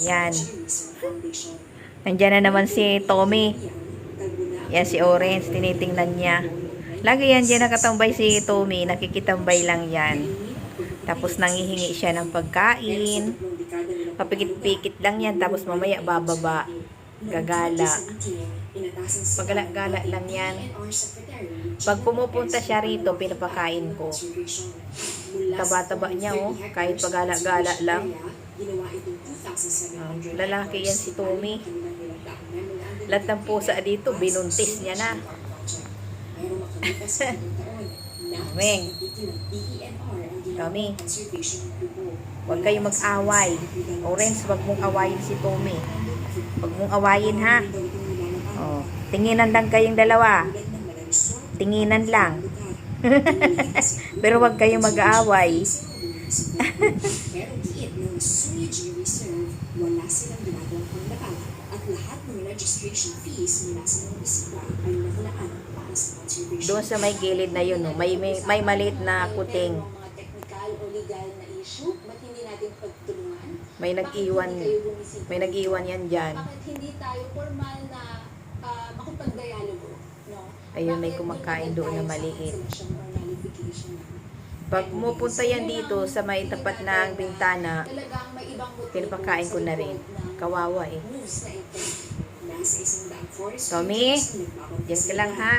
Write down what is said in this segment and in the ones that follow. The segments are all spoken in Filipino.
Yan. Nandiyan na naman si Tommy. Yan si Orange, tinitingnan niya. Lagi yan dyan nakatambay si Tommy, nakikitambay lang yan. Tapos nangihingi siya ng pagkain. Papikit-pikit lang yan, tapos mamaya bababa. Gagala. Pagala-gala lang yan. Pag pumupunta siya rito, pinapakain ko. Taba-taba niya oh, kahit pagala-gala lang. Um, lalaki yan si Tommy. Lahat ng pusa dito, binuntis niya na. Meng. Tommy. Huwag kayong mag-away. Orange, huwag mong awayin si Tommy. Huwag mong awayin ha. Oh, tinginan lang kayong dalawa. Tinginan lang. Pero huwag kayong mag-aaway. Suigi Reserve, wala silang ginagawang panglabag at lahat ng registration fees mula sa mga bisita ay nakalaan para sa conservation. Doon sa may gilid na yun, no, may, may, may maliit na kuting. Mga technical o legal na issue, ba't hindi natin pagtulungan? May nag-iwan. May nag-iwan yan dyan. Bakit hindi tayo formal na uh, makipag-dialogo? No? Ayun, may kumakain doon na maliit. Pag pumupunta yan dito sa may tapat ng bintana, pinapakain ko na rin. Kawawa eh. Tommy. Diyan ka lang ha.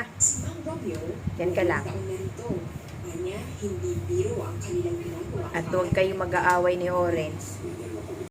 Diyan ka lang. At huwag kayong mag-aaway ni Orange.